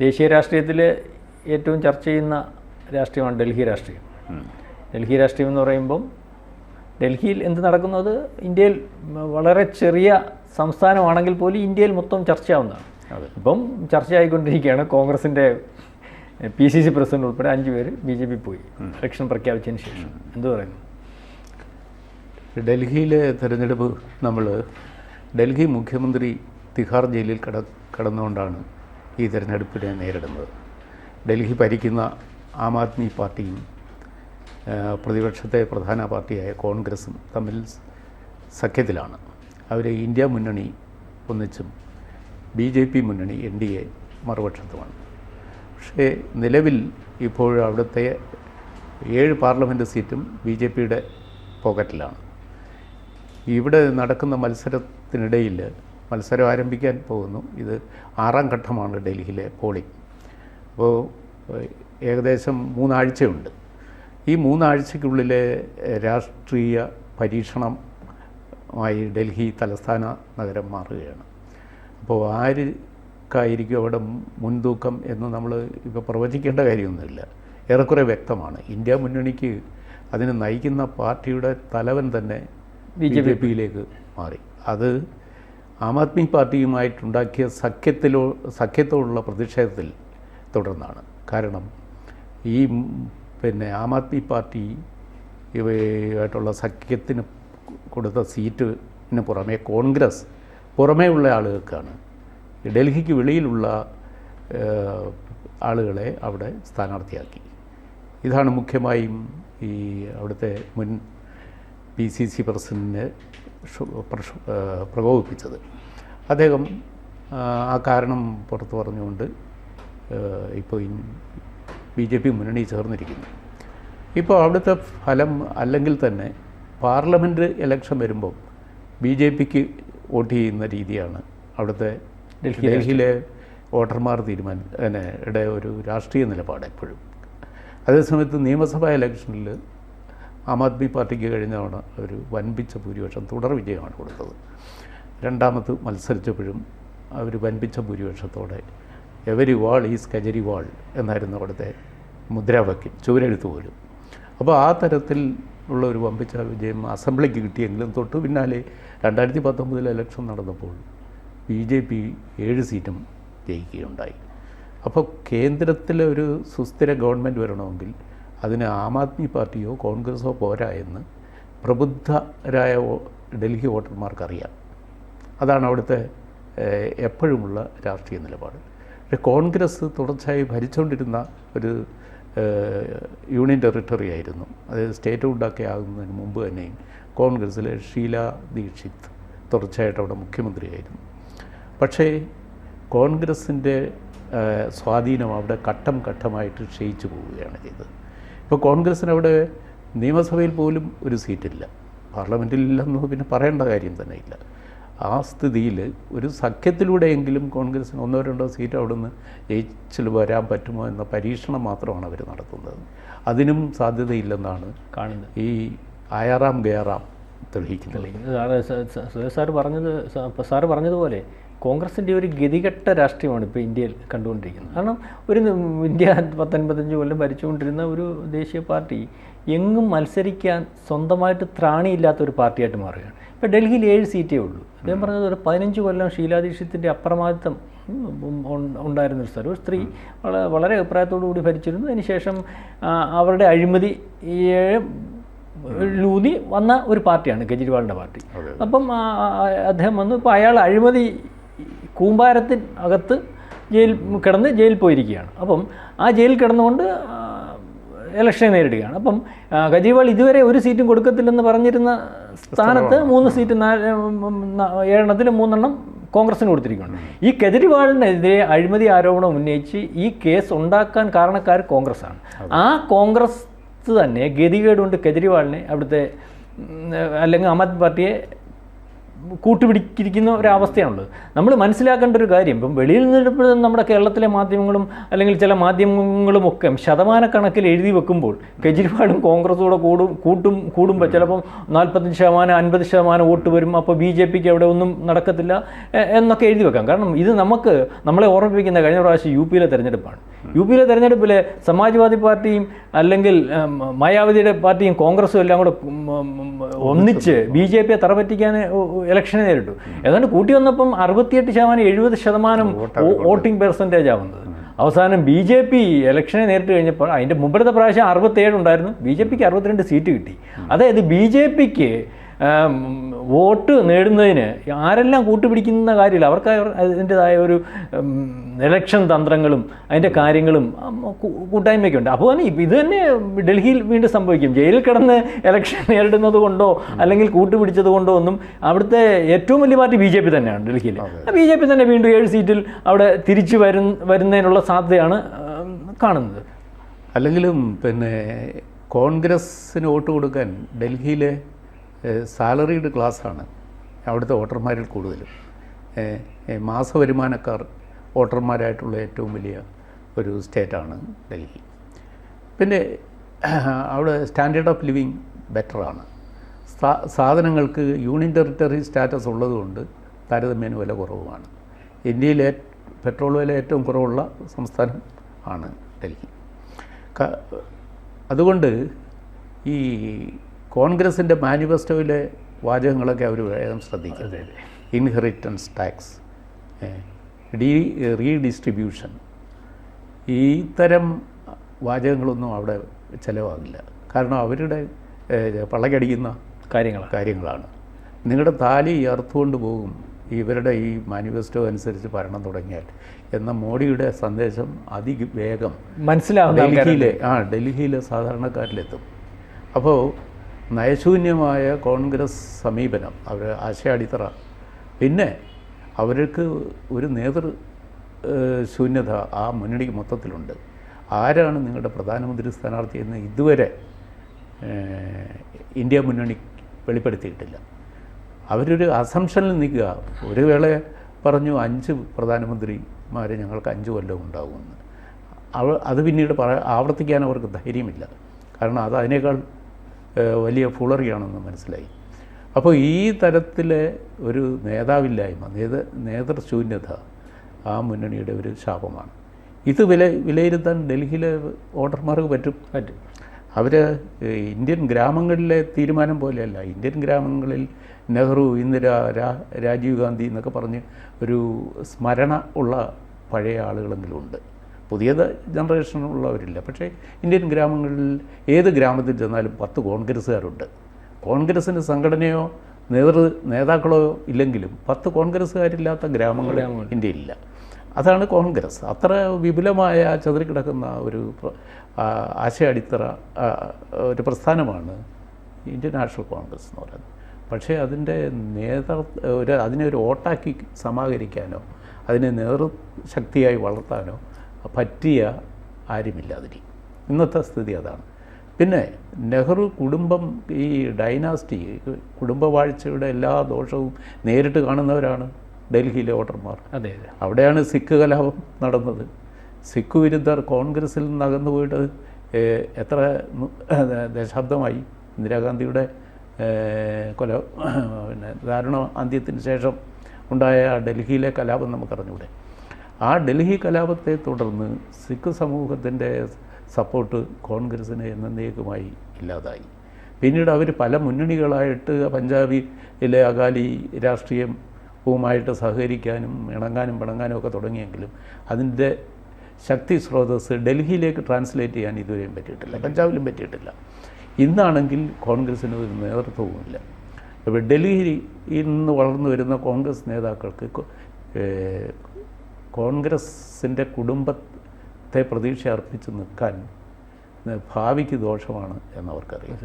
ദേശീയ രാഷ്ട്രീയത്തിൽ ഏറ്റവും ചർച്ച ചെയ്യുന്ന രാഷ്ട്രീയമാണ് ഡൽഹി രാഷ്ട്രീയം. ഡൽഹി രാഷ്ട്രീയം എന്ന് പറയുമ്പം ഡൽഹിയിൽ എന്ത് നടക്കുന്നത്? ഇന്ത്യയിൽ വളരെ ചെറിയ സംസ്ഥാനമാണെങ്കിൽ പോലും ഇന്ത്യയിൽ മൊത്തം ചർച്ചയാവുന്നതാണ്. ഇപ്പം ഇപ്പം ചർച്ചയായിക്കൊണ്ടിരിക്കുകയാണ് കോൺഗ്രസിന്റെ പി സി സി പ്രസിഡന്റ് ഉൾപ്പെടെ അഞ്ച് പേര് ബി ജെ പി പോയി. ഇലക്ഷൻ പ്രഖ്യാപിച്ചതിന് ശേഷം. എന്ത് പറയുന്നു? ഡൽഹിയിലെ തെരഞ്ഞെടുപ്പ് നമ്മൾ ഡൽഹി മുഖ്യമന്ത്രി തിഹാർ ജയിലിൽ കട കടന്നുകൊണ്ടാണ് ഈ തെരഞ്ഞെടുപ്പിനെ നേരിടുന്നത്. ഡൽഹി ഭരിക്കുന്ന ആം ആദ്മി പാർട്ടിയും പ്രതിപക്ഷത്തെ പ്രധാന പാർട്ടിയായ കോൺഗ്രസും തമ്മിൽ സഖ്യത്തിലാണ്. അവർ ഇന്ത്യ മുന്നണി ഒന്നിച്ചും ബി ജെ പി മുന്നണി എൻ ഡി എ മറുപക്ഷത്തുമാണ്. പക്ഷേ നിലവിൽ ഇപ്പോൾ അവിടുത്തെ ഏഴ് പാർലമെന്റ് സീറ്റും ബി ജെ പിയുടെ പോക്കറ്റിലാണ്. ഇവിടെ നടക്കുന്ന മത്സരത്തിനിടയിൽ മത്സരം ആരംഭിക്കാൻ പോകുന്നു. ഇത് ആറാം ഘട്ടമാണ് ഡൽഹിയിലെ പോളിംഗ്. അപ്പോൾ ഏകദേശം മൂന്നാഴ്ചയുണ്ട്. ഈ മൂന്നാഴ്ചയ്ക്കുള്ളിലെ രാഷ്ട്രീയ പരീക്ഷണം ആയി ഡൽഹി തലസ്ഥാന നഗരം മാറുകയാണ്. അപ്പോൾ ആർക്കായിരിക്കും അവിടെ മുൻതൂക്കം എന്ന് നമ്മൾ ഇപ്പോൾ പ്രവചിക്കേണ്ട കാര്യമൊന്നുമില്ല. ഏറെക്കുറെ വ്യക്തമാണ്. ഇന്ത്യ മുന്നണിക്ക് അതിനെ നയിക്കുന്ന പാർട്ടിയുടെ തലവൻ തന്നെ ബി ജെ പിയിലേക്ക് മാറി. അത് ആം ആദ്മി പാർട്ടിയുമായിട്ടുണ്ടാക്കിയ സഖ്യത്തിലോ സഖ്യത്തോടുള്ള പ്രതിഷേധത്തിൽ തുടർന്നാണ്. കാരണം ഈ പിന്നെ ആം ആദ്മി പാർട്ടി ഇവയായിട്ടുള്ള സഖ്യത്തിന് കൊടുത്ത സീറ്റിന് പുറമെ കോൺഗ്രസ് പുറമേ ഉള്ള ആളുകൾക്കാണ്. ഡൽഹിക്ക് വെളിയിലുള്ള ആളുകളെ അവിടെ സ്ഥാനാർത്ഥിയാക്കി. ഇതാണ് മുഖ്യമായും ഈ അവിടുത്തെ മുൻ പി സി സി പ്രസിഡന്റിനെ പ്രകോപിപ്പിച്ചത്. അദ്ദേഹം ആ, കാരണം പുറത്തു പറഞ്ഞുകൊണ്ട് ഇപ്പോൾ ബി ജെ പി മുന്നണി ചേർന്നിരിക്കുന്നു. ഇപ്പോൾ അവിടുത്തെ ഫലം അല്ലെങ്കിൽ തന്നെ പാർലമെന്റ് ഇലക്ഷൻ വരുമ്പോൾ ബി ജെ പിക്ക് വോട്ട് ചെയ്യുന്ന രീതിയാണ് അവിടുത്തെ ഡൽഹിയിലെ വോട്ടർമാർ തീരുമാനി ഒരു രാഷ്ട്രീയ നിലപാട് എപ്പോഴും. അതേസമയത്ത് നിയമസഭാ ഇലക്ഷനിൽ ആം ആദ്മി പാർട്ടിക്ക് കഴിഞ്ഞ തവണ ഒരു വൻപിച്ച ഭൂരിപക്ഷം തുടർ വിജയമാണ് കൊടുത്തത്. രണ്ടാമത് മത്സരിച്ചപ്പോഴും അവർ വൻപിച്ച ഭൂരിപക്ഷത്തോടെ എവരി വാൾ ഈസ് കജരി വാൾ എന്നായിരുന്നു അവിടുത്തെ മുദ്രാവാക്യം ചുവരെഴുത്ത് പോലും. അപ്പോൾ ആ തരത്തിൽ ഉള്ള ഒരു വമ്പിച്ച വിജയം അസംബ്ലിക്ക് കിട്ടിയെങ്കിലും തൊട്ട് പിന്നാലെ രണ്ടായിരത്തി പത്തൊമ്പതിൽ ഇലക്ഷൻ നടന്നപ്പോൾ ബി ജെ പി ഏഴ് സീറ്റും ജയിക്കുകയുണ്ടായി. അപ്പോൾ കേന്ദ്രത്തിലെ ഒരു സുസ്ഥിര ഗവൺമെന്റ് വരണമെങ്കിൽ അതിന് ആം ആദ്മി പാർട്ടിയോ കോൺഗ്രസോ പോരാ എന്ന് പ്രബുദ്ധരായ ഡൽഹി വോട്ടർമാർക്കറിയാം. അതാണ് അവിടുത്തെ എപ്പോഴുമുള്ള രാഷ്ട്രീയ നിലപാട്. പക്ഷേ കോൺഗ്രസ് തുടർച്ചയായി ഭരിച്ചുകൊണ്ടിരുന്ന ഒരു യൂണിയൻ ടെറിട്ടറി ആയിരുന്നു. അത് സ്റ്റേറ്റ് ഹുഡൊക്കെ ആകുന്നതിന് മുമ്പ് തന്നെയും കോൺഗ്രസ്സിലെ ഷീല ദീക്ഷിത് തുടർച്ചയായിട്ട് അവിടെ മുഖ്യമന്ത്രിയായിരുന്നു. പക്ഷേ കോൺഗ്രസിന്റെ സ്വാധീനം അവിടെ ഘട്ടം ഘട്ടമായിട്ട് ക്ഷയിച്ചു പോവുകയാണ് ചെയ്തത്. ഇപ്പോൾ കോൺഗ്രസ്സിന് അവിടെ നിയമസഭയിൽ പോലും ഒരു സീറ്റില്ല. പാർലമെന്റിൽ ഇല്ലെന്ന് പിന്നെ പറയേണ്ട കാര്യം തന്നെ ഇല്ല. ആ സ്ഥിതിയിൽ ഒരു സഖ്യത്തിലൂടെയെങ്കിലും കോൺഗ്രസ്സിന് ഒന്നോ രണ്ടോ സീറ്റ് അവിടുന്ന് ജയിച്ചിൽ വരാൻ പറ്റുമോ എന്ന പരീക്ഷണം മാത്രമാണ് അവർ നടത്തുന്നത്. അതിനും സാധ്യതയില്ലെന്നാണ് കാണുന്നത്. ഈ ആയാറാം ഗയാറാം തെളിയിക്കുന്നത്. സാറ് സ- സ- സുരേഷ് സാറ് പറഞ്ഞത് സാറ് പറഞ്ഞതുപോലെ കോൺഗ്രസിന്റെ ഒരു ഗതികെട്ട രാഷ്ട്രീയമാണ് ഇപ്പോൾ ഇന്ത്യയിൽ കണ്ടുകൊണ്ടിരിക്കുന്നത്. കാരണം ഒരു ഇന്ത്യ പത്തൊൻപത്തഞ്ച് കൊല്ലം ഭരിച്ചുകൊണ്ടിരുന്ന ഒരു ദേശീയ പാർട്ടി എങ്ങും മത്സരിക്കാൻ സ്വന്തമായിട്ട് ത്രാണിയില്ലാത്ത ഒരു പാർട്ടിയായിട്ട് മാറുകയാണ്. ഇപ്പോൾ ഡൽഹിയിൽ ഏഴ് സീറ്റേ ഉള്ളൂ. അദ്ദേഹം പറഞ്ഞത് ഒരു പതിനഞ്ച് കൊല്ലം ഷീലാദീക്ഷിത്തിന്റെ അപ്രമാദിത്വം ഉണ്ടായിരുന്ന ഒരു സ്ഥലം. ഒരു സ്ത്രീ വളരെ വളരെ അഭിപ്രായത്തോടു കൂടി ഭരിച്ചിരുന്നു. അതിനുശേഷം അവരുടെ അഴിമതി ഏഴ് ലൂതി വന്ന ഒരു പാർട്ടിയാണ് കെജ്രിവാളിന്റെ പാർട്ടി. അപ്പം അദ്ദേഹം വന്നു. ഇപ്പോൾ അയാൾ അഴിമതി കൂമ്പാരത്തിന് അകത്ത് ജയിൽ കിടന്ന് ജയിലിൽ പോയിരിക്കുകയാണ്. അപ്പം ആ ജയിലിൽ കിടന്നുകൊണ്ട് ഇലക്ഷനെ നേരിടുകയാണ്. അപ്പം കെജ്രിവാൾ ഇതുവരെ ഒരു സീറ്റും കൊടുക്കത്തില്ലെന്ന് പറഞ്ഞിരുന്ന സ്ഥാനത്ത് മൂന്ന് സീറ്റ് നാല് ഏഴെണ്ണത്തിൽ മൂന്നെണ്ണം കോൺഗ്രസിന് കൊടുത്തിരിക്കുകയാണ്. ഈ കെജ്രിവാളിനെതിരെ അഴിമതി ആരോപണം ഉന്നയിച്ച് ഈ കേസ് ഉണ്ടാക്കാൻ കാരണക്കാർ കോൺഗ്രസ്സാണ്. ആ കോൺഗ്രസ് തന്നെ ഗതികേടുകൊണ്ട് കെജ്രിവാളിനെ അവിടുത്തെ അല്ലെങ്കിൽ ആം ആദ്മി പാർട്ടിയെ കൂട്ടുപിടിച്ചിരിക്കുന്ന ഒരവസ്ഥയാണുള്ളത്. നമ്മൾ മനസ്സിലാക്കേണ്ട ഒരു കാര്യം ഇപ്പം വെളിയിൽ നിന്നിട്ട് നമ്മുടെ കേരളത്തിലെ മാധ്യമങ്ങളും അല്ലെങ്കിൽ ചില മാധ്യമങ്ങളും ഒക്കെ ശതമാനക്കണക്കിൽ എഴുതി വെക്കുമ്പോൾ കെജ്രിവാളും കോൺഗ്രസ്സോടെ കൂടും കൂട്ടും കൂടുമ്പോൾ ചിലപ്പം നാൽപ്പത്തഞ്ച് ശതമാനം അൻപത് ശതമാനം വോട്ട് വരും അപ്പോൾ ബി ജെ പിക്ക് അവിടെ ഒന്നും നടക്കത്തില്ല എന്നൊക്കെ എഴുതി വെക്കാം. കാരണം ഇത് നമുക്ക് നമ്മളെ ഓർമ്മിപ്പിക്കുന്ന കഴിഞ്ഞ പ്രാവശ്യം യു പിയിലെ തെരഞ്ഞെടുപ്പാണ്. യു പിയിലെ തെരഞ്ഞെടുപ്പിൽ സമാജ്വാദി പാർട്ടിയും അല്ലെങ്കിൽ മായാവതിയുടെ പാർട്ടിയും കോൺഗ്രസും എല്ലാം കൂടെ ഒന്നിച്ച് ബി ജെ പിയെ തറപറ്റിക്കാൻ ഇലക്ഷനെ നേരിട്ടു. ഏതാണ്ട് കൂട്ടി വന്നപ്പം അറുപത്തിയെട്ട് ശതമാനം എഴുപത് ശതമാനം വോട്ടിംഗ് പെർസെന്റേജ് ആവുന്നത് അവസാനം ബി ജെ പി ഇലക്ഷനെ നേരിട്ട് കഴിഞ്ഞപ്പോൾ അതിന്റെ മുമ്പത്തെ പ്രാവശ്യം അറുപത്തേഴ് ഉണ്ടായിരുന്നു. ബി ജെ പിക്ക് അറുപത്തിരണ്ട് സീറ്റ് കിട്ടി. അതായത് ബി ജെ പിക്ക് വോട്ട് നേടുന്നതിന് ആരെല്ലാം കൂട്ടുപിടിക്കുന്ന കാര്യമില്ല. അവർക്ക് അവർ അതിന്റെതായ ഒരു എലക്ഷൻ ഇലക്ഷൻ തന്ത്രങ്ങളും അതിന്റെ കാര്യങ്ങളും കൂട്ടായ്മയൊക്കെ ഉണ്ട് അപ്പോൾ തന്നെ ഇത് തന്നെ ഡൽഹിയിൽ വീണ്ടും സംഭവിക്കും. ജയിലിൽ കിടന്ന് ഇലക്ഷൻ നേരിടുന്നത് കൊണ്ടോ അല്ലെങ്കിൽ കൂട്ടുപിടിച്ചത് കൊണ്ടോ ഒന്നും അവിടുത്തെ ഏറ്റവും വലിയ പാർട്ടി ബി ജെ പി തന്നെയാണ് ഡൽഹിയിൽ. ബി ജെ പി തന്നെ വീണ്ടും ഏഴ് സീറ്റിൽ അവിടെ തിരിച്ചു വരു വരുന്നതിനുള്ള സാധ്യതയാണ് കാണുന്നത്. അല്ലെങ്കിലും പിന്നെ കോൺഗ്രസ്സിന് വോട്ട് കൊടുക്കാൻ ഡൽഹിയിലെ സാലറീഡ് ക്ലാസ്സാണ് അവിടുത്തെ വോട്ടർമാരിൽ കൂടുതലും മാസ വരുമാനക്കാർ മാസവരുമാനക്കാർ വോട്ടർമാരായിട്ടുള്ള ഏറ്റവും വലിയ ഒരു സ്റ്റേറ്റാണ് ഡൽഹി. പിന്നെ അവിടെ സ്റ്റാൻഡേർഡ് ഓഫ് ലിവിങ് ബെറ്ററാണ്. സാധനങ്ങൾക്ക് യൂണിയൻ ടെറിട്ടറി സ്റ്റാറ്റസ് ഉള്ളതുകൊണ്ട് താരതമ്യേന വില കുറവുമാണ്. ഇന്ത്യയിലെ പെട്രോൾ വില ഏറ്റവും കുറവുള്ള സംസ്ഥാനം ആണ് ഡൽഹി. അതുകൊണ്ട് ഈ കോൺഗ്രസിന്റെ മാനിഫെസ്റ്റോയിലെ വാചകങ്ങളൊക്കെ അവർ വേഗം ശ്രദ്ധിക്കും. ഇൻഹെറിറ്റൻസ് ടാക്സ് ഡീ റീഡിസ്ട്രിബ്യൂഷൻ ഈ തരം വാചകങ്ങളൊന്നും അവിടെ ചിലവാകില്ല. കാരണം അവരുടെ പള്ളകടിക്കുന്ന പള്ളക്കടിക്കുന്ന കാര്യങ്ങളാണ്. കാര്യങ്ങളാണ്. നിങ്ങളുടെ താലി അറുത്തുകൊണ്ട് പോകും. ഇവരുടെ ഈ മാനിഫെസ്റ്റോ അനുസരിച്ച് ഭരണം തുടങ്ങിയാൽ. എന്ന മോഡിയുടെ സന്ദേശം അതിവേഗം വേഗം മനസ്സിലാവും ഡൽഹിയിലെ ആ ഡൽഹിയിലെ സാധാരണക്കാരിലെത്തും. അപ്പോൾ നയശൂന്യമായ കോൺഗ്രസ് സമീപനം അവർ ആശയാടിത്തറ. പിന്നെ അവർക്ക് ഒരു നേതൃ ശൂന്യത ആ മുന്നണിക്ക് മൊത്തത്തിലുണ്ട്. ആരാണ് നിങ്ങളുടെ പ്രധാനമന്ത്രി സ്ഥാനാർത്ഥി എന്ന് ഇതുവരെ ഇന്ത്യ മുന്നണി വെളിപ്പെടുത്തിയിട്ടില്ല. അവരൊരു അസംഷനിൽ നിൽക്കുക. ഒരു വേള പറഞ്ഞു അഞ്ച് പ്രധാനമന്ത്രിമാരെ ഞങ്ങൾക്ക് അഞ്ച് കൊല്ലം ഉണ്ടാകുമെന്ന് അവ അത് പിന്നീട് പറ ആവർത്തിക്കാൻ അവർക്ക് ധൈര്യമില്ല. കാരണം അത് അതിനേക്കാൾ വലിയ ഫുളറിയാണെന്ന് മനസ്സിലായി. അപ്പോൾ ഈ തരത്തിലെ ഒരു നേതാവില്ലായ്മ നേത നേതൃശൂന്യത ആ മുന്നണിയുടെ ഒരു ശാപമാണ്. ഇത് വില വിലയിരുത്താൻ ഡൽഹിയിലെ വോട്ടർമാർക്ക് പറ്റും? പറ്റും. അവർ ഇന്ത്യൻ ഗ്രാമങ്ങളിലെ തീരുമാനം പോലെയല്ല. ഇന്ത്യൻ ഗ്രാമങ്ങളിൽ നെഹ്റു ഇന്ദിര രാ രാജീവ് ഗാന്ധി എന്നൊക്കെ പറഞ്ഞ് ഒരു സ്മരണ ഉള്ള പഴയ ആളുകളെങ്കിലും ഉണ്ട്. പുതിയ ജനറേഷനുള്ളവരില്ല. പക്ഷേ ഇന്ത്യൻ ഗ്രാമങ്ങളിൽ ഏത് ഗ്രാമത്തിൽ ചെന്നാലും പത്ത് കോൺഗ്രസ്സുകാരുണ്ട്. കോൺഗ്രസ്സിന് സംഘടനയോ നേതൃ നേതാക്കളോ ഇല്ലെങ്കിലും പത്ത് കോൺഗ്രസ്സുകാരില്ലാത്ത ഗ്രാമങ്ങൾ ഇന്ത്യയിലില്ല. അതാണ് കോൺഗ്രസ്. അത്ര വിപുലമായ ചതുറിക്കിടക്കുന്ന ഒരു ആശയ അടിത്തറ ആശയടിത്തറ ഒരു പ്രസ്ഥാനമാണ് ഇന്ത്യൻ നാഷണൽ കോൺഗ്രസ് എന്ന് പറയുന്നത്. പക്ഷേ അതിന്റെ നേതൃ ഒരു അതിനെ ഒരു ഓട്ടാക്കി സമാഹരിക്കാനോ അതിനെ നേതൃശക്തിയായി വളർത്താനോ പറ്റിയ ആരുമില്ലാതിരി. ഇന്നത്തെ സ്ഥിതി അതാണ്. പിന്നെ നെഹ്റു കുടുംബം ഈ ഡൈനാസ്റ്റി കുടുംബവാഴ്ചയുടെ എല്ലാ ദോഷവും നേരിട്ട് കാണുന്നവരാണ് ഡൽഹിയിലെ വോട്ടർമാർ. അതെ അതെ. അവിടെയാണ് സിഖ് കലാപം നടന്നത്. സിഖ് വിരുദ്ധർ കോൺഗ്രസിൽ നിന്ന് അകന്നു പോയിട്ട് എത്ര ദശാബ്ദമായി ഇന്ദിരാഗാന്ധിയുടെ കൊല പിന്നെ ദാരുണ അന്ത്യത്തിന് ശേഷം ഉണ്ടായ ആ ഡൽഹിയിലെ കലാപം നമുക്കറിഞ്ഞൂടെ. ആ ഡൽഹി കലാപത്തെ തുടർന്ന് സിഖ് സമൂഹത്തിന്റെ സപ്പോർട്ട് കോൺഗ്രസ്സിന് എന്നേക്കുമായി ഇല്ലാതായി. പിന്നീട് അവർ പല മുന്നണികളായിട്ട് പഞ്ചാബിലെ അകാലി രാഷ്ട്രീയവുമായിട്ട് സഹകരിക്കാനും ഇണങ്ങാനും പിണങ്ങാനും ഒക്കെ തുടങ്ങിയെങ്കിലും അതിന്റെ ശക്തി സ്രോതസ് ഡൽഹിയിലേക്ക് ട്രാൻസ്ലേറ്റ് ചെയ്യാൻ ഇതുവരെയും പറ്റിയിട്ടില്ല പഞ്ചാബിലും പറ്റിയിട്ടില്ല. ഇന്നാണെങ്കിൽ കോൺഗ്രസ്സിന് ഒരു നേതൃത്വവുമില്ല ഇപ്പോൾ ഡൽഹിയിൽ നിന്ന് വളർന്നു വരുന്ന കോൺഗ്രസ് നേതാക്കൾക്ക് കോൺഗ്രസിന്റെ കുടുംബത്തെ പ്രതീക്ഷ അർപ്പിച്ച് നിൽക്കാൻ ഭാവിക്ക് ദോഷമാണ് എന്നവർക്കറിയാം.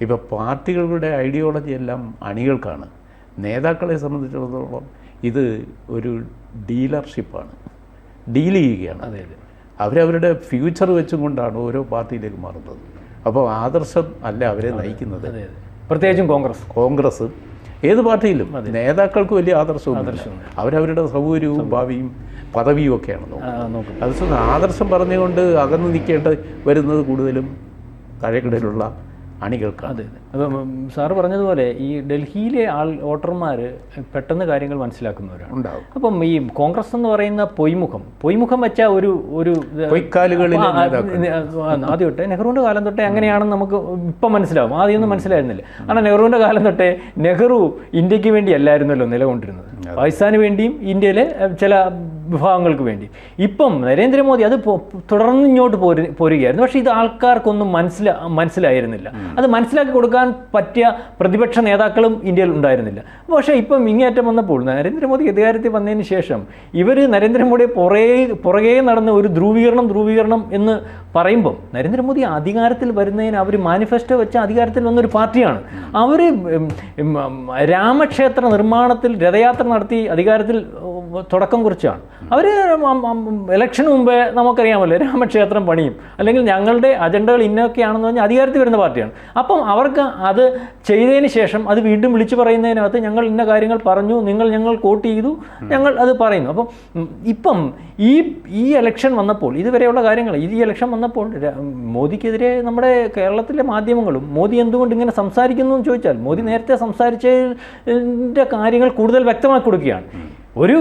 ഇപ്പോൾ പാർട്ടികളുടെ ഐഡിയോളജി എല്ലാം അണികൾക്കാണ്. നേതാക്കളെ സംബന്ധിച്ചിടത്തോളം ഇത് ഒരു ഡീലർഷിപ്പാണ്. ഡീൽ ചെയ്യുകയാണ്. അതെ അവരവരുടെ ഫ്യൂച്ചർ വെച്ചും കൊണ്ടാണ് ഓരോ പാർട്ടിയിലേക്ക് മാറുന്നത്. അപ്പോൾ ആദർശം അല്ല അവരെ നയിക്കുന്നത്. പ്രത്യേകിച്ചും കോൺഗ്രസ്. കോൺഗ്രസ് ഏത് പാർട്ടിയിലും നേതാക്കൾക്ക് വലിയ ആദർശവും അവരവരുടെ സൗകര്യവും ഭാവിയും പദവിയും ഒക്കെയാണ് നോക്കുന്നത്. അത് ആദർശം പറഞ്ഞുകൊണ്ട് അകന്നു നിൽക്കേണ്ട വരുന്നത് കൂടുതലും താഴേക്കിടയിലുള്ള അണികൾക്കാണ് അതെ അതെ. അപ്പം സാറ് പറഞ്ഞതുപോലെ ഈ ഡൽഹിയിലെ ആൾ വോട്ടർമാർ പെട്ടെന്ന് കാര്യങ്ങൾ മനസ്സിലാക്കുന്നവരാണ്. ഉണ്ടാവും. അപ്പം ഈ കോൺഗ്രസ് എന്ന് പറയുന്ന പൊയ്മുഖം പൊയ്മുഖം വെച്ച ഒരു ഒരു ആദ്യം തൊട്ടേ നെഹ്റുവിന്റെ കാലം തൊട്ടേ അങ്ങനെയാണെന്ന് നമുക്ക് ഇപ്പം മനസ്സിലാവും. ആദ്യമൊന്നും മനസ്സിലായിരുന്നില്ല. കാരണം നെഹ്റുവിന്റെ കാലം തൊട്ടേ നെഹ്റു ഇന്ത്യയ്ക്ക് വേണ്ടി അല്ലായിരുന്നല്ലോ നിലകൊണ്ടിരുന്നത്. പാകിസ്ഥാന് വേണ്ടിയും ഇന്ത്യയിലെ ചില വിഭാഗങ്ങൾക്ക് വേണ്ടി. ഇപ്പം നരേന്ദ്രമോദി അത് തുടർന്ന് ഇങ്ങോട്ട് പോരു പോരുകയായിരുന്നു. പക്ഷേ ഇത് ആൾക്കാർക്കൊന്നും മനസ്സില മനസ്സിലായിരുന്നില്ല. അത് മനസ്സിലാക്കി കൊടുക്കാൻ പറ്റിയ പ്രതിപക്ഷ നേതാക്കളും ഇന്ത്യയിൽ ഉണ്ടായിരുന്നില്ല. പക്ഷേ ഇപ്പം ഇങ്ങേറ്റം വന്നപ്പോൾ നരേന്ദ്രമോദി അധികാരത്തിൽ വന്നതിന് ശേഷം ഇവർ നരേന്ദ്രമോദിയെ പുറകെ പുറകെ നടന്ന ഒരു ധ്രുവീകരണം ധ്രുവീകരണം എന്ന് പറയുമ്പം നരേന്ദ്രമോദി അധികാരത്തിൽ വരുന്നതിന് അവർ മാനിഫെസ്റ്റോ വെച്ച അധികാരത്തിൽ വന്നൊരു പാർട്ടിയാണ്. അവർ രാമക്ഷേത്ര നിർമ്മാണത്തിൽ രഥയാത്ര നടത്തി അധികാരത്തിൽ തുടക്കം കുറിച്ചാണ്. അവർ ഇലക്ഷന് മുമ്പേ നമുക്കറിയാമല്ലോ രാമക്ഷേത്രം പണിയും. അല്ലെങ്കിൽ ഞങ്ങളുടെ അജണ്ടകൾ ഇന്നൊക്കെയാണെന്ന് പറഞ്ഞാൽ അധികാരത്തിൽ വരുന്ന പാർട്ടിയാണ്. അപ്പം അവർക്ക് അത് ചെയ്തതിന് ശേഷം അത് വീണ്ടും വിളിച്ചു പറയുന്നതിനകത്ത് ഞങ്ങൾ ഇന്ന കാര്യങ്ങൾ പറഞ്ഞു നിങ്ങൾ ഞങ്ങൾ കോട്ട് ചെയ്തു ഞങ്ങൾ അത് പറയുന്നു. അപ്പം ഇപ്പം ഈ ഈ ഇലക്ഷൻ വന്നപ്പോൾ ഇതുവരെയുള്ള കാര്യങ്ങൾ ഈ ഇലക്ഷൻ വന്നപ്പോൾ മോദിക്കെതിരെ നമ്മുടെ കേരളത്തിലെ മാധ്യമങ്ങളും മോദി എന്തുകൊണ്ട് ഇങ്ങനെ സംസാരിക്കുന്നു എന്ന് ചോദിച്ചാൽ മോദി നേരത്തെ സംസാരിച്ചതിന്റെ കാര്യങ്ങൾ കൂടുതൽ വ്യക്തമാക്കി കൊടുക്കുകയാണ്. ഒരു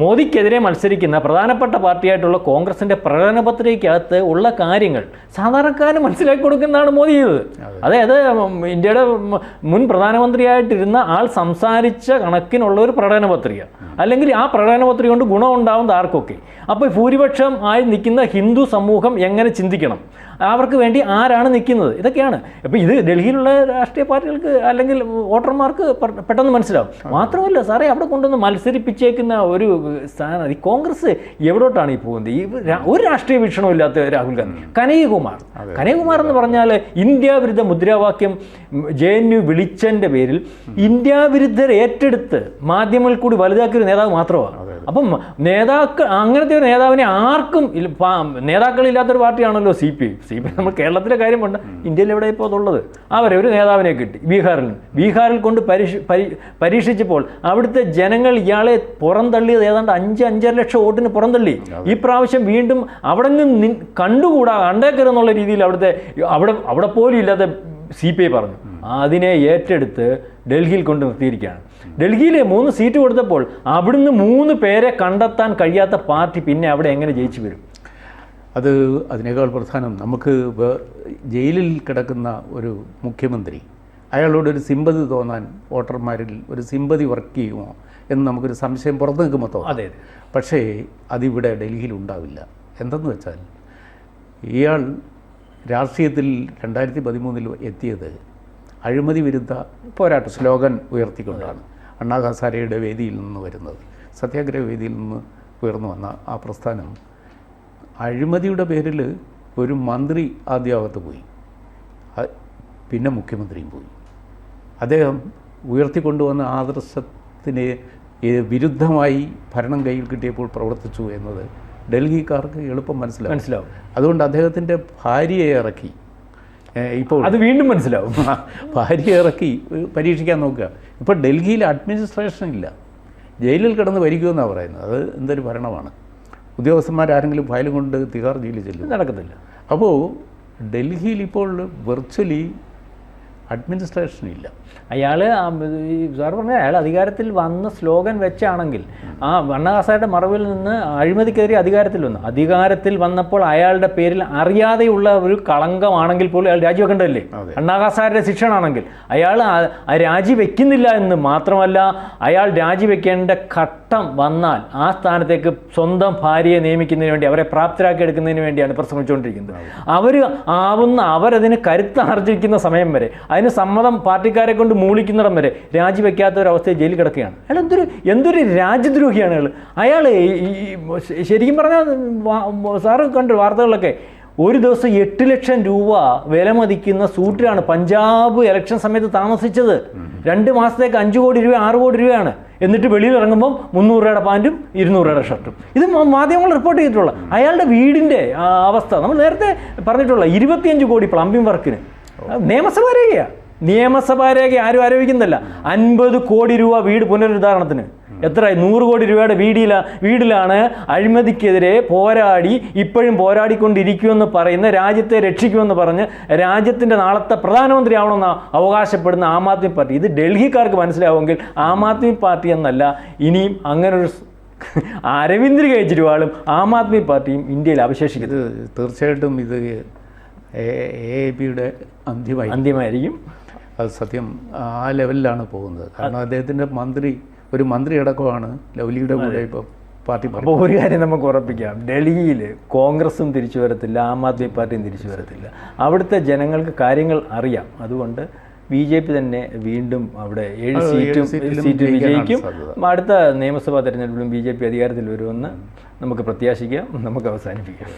മോദിക്കെതിരെ മത്സരിക്കുന്ന പ്രധാനപ്പെട്ട പാർട്ടിയായിട്ടുള്ള കോൺഗ്രസിന്റെ പ്രകടന പത്രികയ്ക്കകത്ത് ഉള്ള കാര്യങ്ങൾ സാധാരണക്കാരന് മനസ്സിലാക്കി കൊടുക്കുന്നതാണ് മോദി ചെയ്തത്. അതായത് ഇന്ത്യയുടെ മുൻ പ്രധാനമന്ത്രിയായിട്ടിരുന്ന ആൾ സംസാരിച്ച കണക്കിനുള്ള ഒരു പ്രകടന പത്രിക അല്ലെങ്കിൽ ആ പ്രകടന പത്രിക കൊണ്ട് ഗുണമുണ്ടാവുന്നത് ആർക്കൊക്കെ. അപ്പോൾ ഭൂരിപക്ഷം ആയി നിൽക്കുന്ന ഹിന്ദു സമൂഹം എങ്ങനെ ചിന്തിക്കണം? അവർക്ക് വേണ്ടി ആരാണ് നിൽക്കുന്നത്? ഇതൊക്കെയാണ്. അപ്പോൾ ഇത് ഡൽഹിയിലുള്ള രാഷ്ട്രീയ പാർട്ടികൾക്ക് അല്ലെങ്കിൽ വോട്ടർമാർക്ക് പെട്ടെന്ന് മനസ്സിലാവും. മാത്രമല്ല സാറേ അവിടെ കൊണ്ടുവന്ന് മത്സരിപ്പിച്ചേക്കുന്ന ഒരു സ്ഥാനം ഈ കോൺഗ്രസ് എവിടോട്ടാണ് ഈ പോകുന്നത്? ഈ ഒരു രാഷ്ട്രീയ വീക്ഷണവും ഇല്ലാത്ത രാഹുൽ ഗാന്ധി. കനയ്യകുമാർ കനയ്യകുമാർ എന്ന് പറഞ്ഞാൽ ഇന്ത്യ വിരുദ്ധ മുദ്രാവാക്യം ജെ എൻ യു വിളിച്ചതിന്റെ പേരിൽ ഇന്ത്യ വിരുദ്ധരെ ഏറ്റെടുത്ത് മാധ്യമങ്ങളിൽ കൂടി വലുതാക്കിയ ഒരു നേതാവ് മാത്രമാണ്. അപ്പം നേതാക്കൾ അങ്ങനത്തെ ഒരു നേതാവിനെ ആർക്കും നേതാക്കളില്ലാത്തൊരു പാർട്ടിയാണല്ലോ സി പി സി പി നമ്മൾ കേരളത്തിലെ കാര്യം കൊണ്ട് ഇന്ത്യയിൽ എവിടെ ഇപ്പോൾ അതുള്ളത്? അവരെ ഒരു നേതാവിനെ കിട്ടി ബീഹാറിൽ ബീഹാറിൽ കൊണ്ട് പരീക്ഷ പരി പരീക്ഷിച്ചപ്പോൾ അവിടുത്തെ ജനങ്ങൾ ഇയാളെ പുറന്തള്ളിയത് ഏതാണ്ട് അഞ്ച് അഞ്ചര ലക്ഷം വോട്ടിന് പുറന്തള്ളി. ഈ പ്രാവശ്യം വീണ്ടും അവിടെ നിന്ന് കണ്ടുകൂടാ കണ്ടുകൂടാ കണ്ടേക്കരുന്നുള്ള രീതിയിൽ അവിടുത്തെ അവിടെ അവിടെ പോലും ഇല്ലാത്ത സി പി ഐ പറഞ്ഞു. അതിനെ ഏറ്റെടുത്ത് ഡൽഹിയിൽ കൊണ്ട് നിർത്തിയിരിക്കുകയാണ്. ഡൽഹിയിൽ മൂന്ന് സീറ്റ് കൊടുത്തപ്പോൾ അവിടുന്ന് മൂന്ന് പേരെ കണ്ടെത്താൻ കഴിയാത്ത പാർട്ടി പിന്നെ അവിടെ എങ്ങനെ ജയിച്ചു വരും? അത് അതിനേക്കാൾ പ്രധാനം നമുക്ക് ജയിലിൽ കിടക്കുന്ന ഒരു മുഖ്യമന്ത്രി അയാളോട് ഒരു സിമ്പതി തോന്നാൻ വോട്ടർമാരിൽ ഒരു സിമ്പതി വർക്ക് ചെയ്യുമോ എന്ന് നമുക്കൊരു സംശയം പുറത്ത് നിൽക്കുമ്പോൾ തോന്നാം. പക്ഷേ അതിവിടെ ഡൽഹിയിൽ ഉണ്ടാവില്ല. എന്തെന്ന് വെച്ചാൽ ഇയാൾ രാഷ്ട്രീയത്തിൽ രണ്ടായിരത്തി പതിമൂന്നിൽ എത്തിയത് അഴിമതി വിരുദ്ധ പോരാട്ട സ്ലോഗൻ ഉയർത്തിക്കൊണ്ടാണ്. അണ്ണാ ഹസാരയുടെ വേദിയിൽ നിന്ന് വരുന്നത്. സത്യാഗ്രഹ വേദിയിൽ നിന്ന് ഉയർന്നു വന്ന ആ പ്രസ്ഥാനം അഴിമതിയുടെ പേരിൽ ഒരു മന്ത്രി ആദ്യാവത്ത് പോയി. പിന്നെ മുഖ്യമന്ത്രിയും പോയി. അദ്ദേഹം ഉയർത്തിക്കൊണ്ടുവന്ന ആദർശത്തിന് വിരുദ്ധമായി ഭരണം കയ്യിൽ കിട്ടിയപ്പോൾ പ്രവർത്തിച്ചു എന്നത് ഡൽഹിക്കാർക്ക് എളുപ്പം മനസ്സിലാവും. മനസ്സിലാവും. അതുകൊണ്ട് അദ്ദേഹത്തിന്റെ ഭാര്യയെ ഇറക്കി. ഇപ്പോൾ അത് വീണ്ടും മനസ്സിലാവും. ഭാര്യ ഇറക്കി പരീക്ഷിക്കാൻ നോക്കുക. ഇപ്പോൾ ഡൽഹിയിൽ അഡ്മിനിസ്ട്രേഷൻ ഇല്ല. ജയിലിൽ കിടന്ന് ഭരിക്കുമെന്നാണ് പറയുന്നത്. അത് എന്തൊരു ഭരണമാണ്? ഉദ്യോഗസ്ഥന്മാരാരെങ്കിലും ഫയലും കൊണ്ട് തിഹാർ ജയിലിൽ ചെല്ലും. നടക്കത്തില്ല. അപ്പോൾ ഡൽഹിയിൽ ഇപ്പോൾ വെർച്വലി അഡ്മിനിസ്ട്രേഷൻ ഇല്ല അയാൾ ഈ സാർ പറഞ്ഞ അയാൾ അധികാരത്തിൽ വന്ന സ്ലോഗൻ വെച്ചാണെങ്കിൽ ആ അണ്ണാസായുടെ മറവിൽ നിന്ന് അഴിമതിക്കെതിരെ അധികാരത്തിൽ വന്നു. അധികാരത്തിൽ വന്നപ്പോൾ അയാളുടെ പേരിൽ അറിയാതെയുള്ള ഒരു കളങ്കമാണെങ്കിൽ പോലും അയാൾ രാജിവെക്കേണ്ടതല്ലേ. അണ്ണാകാസാരുടെ ശിക്ഷണാണെങ്കിൽ അയാൾ രാജിവെക്കുന്നില്ല എന്ന് മാത്രമല്ല അയാൾ രാജിവെക്കേണ്ട ഘട്ടം വന്നാൽ ആ സ്ഥാനത്തേക്ക് സ്വന്തം ഭാര്യയെ നിയമിക്കുന്നതിന് വേണ്ടി അവരെ പ്രാപ്തരാക്കി എടുക്കുന്നതിന് വേണ്ടിയാണ് പ്രശ്രമിച്ചുകൊണ്ടിരിക്കുന്നത് അവർ ആവുന്ന അവരതിന് കരുത്താർജിക്കുന്ന സമയം വരെ അതിന് സമ്മതം പാർട്ടിക്കാരെ കൊണ്ട് മൂളിക്കുന്നിടം വരെ രാജിവെക്കാത്ത ഒരു അവസ്ഥയിൽ ജയിലിൽ കിടക്കുകയാണ്. അയാൾ എന്തൊരു എന്തൊരു രാജ്യദ്രോഹിയാണ് അയാൾ. അയാൾ ശരിക്കും പറഞ്ഞാൽ സാറ് കണ്ടു വാർത്തകളിലൊക്കെ ഒരു ദിവസം എട്ട് ലക്ഷം രൂപ വില മതിക്കുന്ന സൂട്ടിലാണ് പഞ്ചാബ് ഇലക്ഷൻ സമയത്ത് താമസിച്ചത്. രണ്ട് മാസത്തേക്ക് അഞ്ച് കോടി രൂപ ആറ് കോടി രൂപയാണ്. എന്നിട്ട് വെളിയിൽ ഇറങ്ങുമ്പോൾ മുന്നൂറ് രൂപയുടെ പാന്റും ഇരുന്നൂറ് രൂപയുടെ ഷർട്ടും. ഇത് മാധ്യമങ്ങൾ റിപ്പോർട്ട് ചെയ്തിട്ടുള്ള അയാളുടെ വീടിന്റെ അവസ്ഥ. നമ്മൾ നേരത്തെ പറഞ്ഞിട്ടുള്ള ഇരുപത്തിയഞ്ച് കോടി പ്ലംബിംഗ് വർക്കിന് നിയമസഭ രേഖയാണ് നിയമസഭാ രേഖ ആരും ആരോപിക്കുന്നില്ല. അൻപത് കോടി രൂപ വീട് പുനരുദ്ധാരണത്തിന്. എത്രയായി? നൂറ് കോടി രൂപയുടെ വീടില വീടിലാണ് അഴിമതിക്കെതിരെ പോരാടി ഇപ്പോഴും പോരാടിക്കൊണ്ടിരിക്കുമെന്ന് പറയുന്ന രാജ്യത്തെ രക്ഷിക്കുമെന്ന് പറഞ്ഞ് രാജ്യത്തിന്റെ നാളത്തെ പ്രധാനമന്ത്രി ആവണമെന്ന് അവകാശപ്പെടുന്ന ആം ആദ്മി പാർട്ടി. ഇത് ഡൽഹിക്കാർക്ക് മനസ്സിലാവുമെങ്കിൽ ആം ആദ്മി പാർട്ടി എന്നല്ല ഇനിയും അങ്ങനൊരു അരവിന്ദ് കെജ്രിവാളും ആം ആദ്മി പാർട്ടിയും ഇന്ത്യയിൽ അവശേഷിക്കുന്നത് ഇത് തീർച്ചയായിട്ടും ഇത് എ എ പിയുടെ അന്ത്യമായി അന്ത്യമായിരിക്കും അത് സത്യം ആ ലെവലിലാണ് പോകുന്നത്. കാരണം അദ്ദേഹത്തിന്റെ മന്ത്രി ഒരു മന്ത്രി അടക്കമാണ് ലൗലിയുടെ കൂടെ ഇപ്പോൾ പാർട്ടി അപ്പോൾ ഒരു കാര്യം നമുക്ക് ഉറപ്പിക്കാം. ഡൽഹിയിൽ കോൺഗ്രസും തിരിച്ചു വരത്തില്ല ആം ആദ്മി പാർട്ടിയും തിരിച്ചു വരത്തില്ല. അവിടുത്തെ ജനങ്ങൾക്ക് കാര്യങ്ങൾ അറിയാം. അതുകൊണ്ട് ബി ജെ പി തന്നെ വീണ്ടും അവിടെ ഏഴ് സീറ്റും സീറ്റ് വിജയിക്കും. അടുത്ത നിയമസഭാ തെരഞ്ഞെടുപ്പിലും ബി ജെ പി അധികാരത്തിൽ വരുമെന്ന് നമുക്ക് പ്രത്യാശിക്കാം. നമുക്ക് അവസാനിപ്പിക്കാം.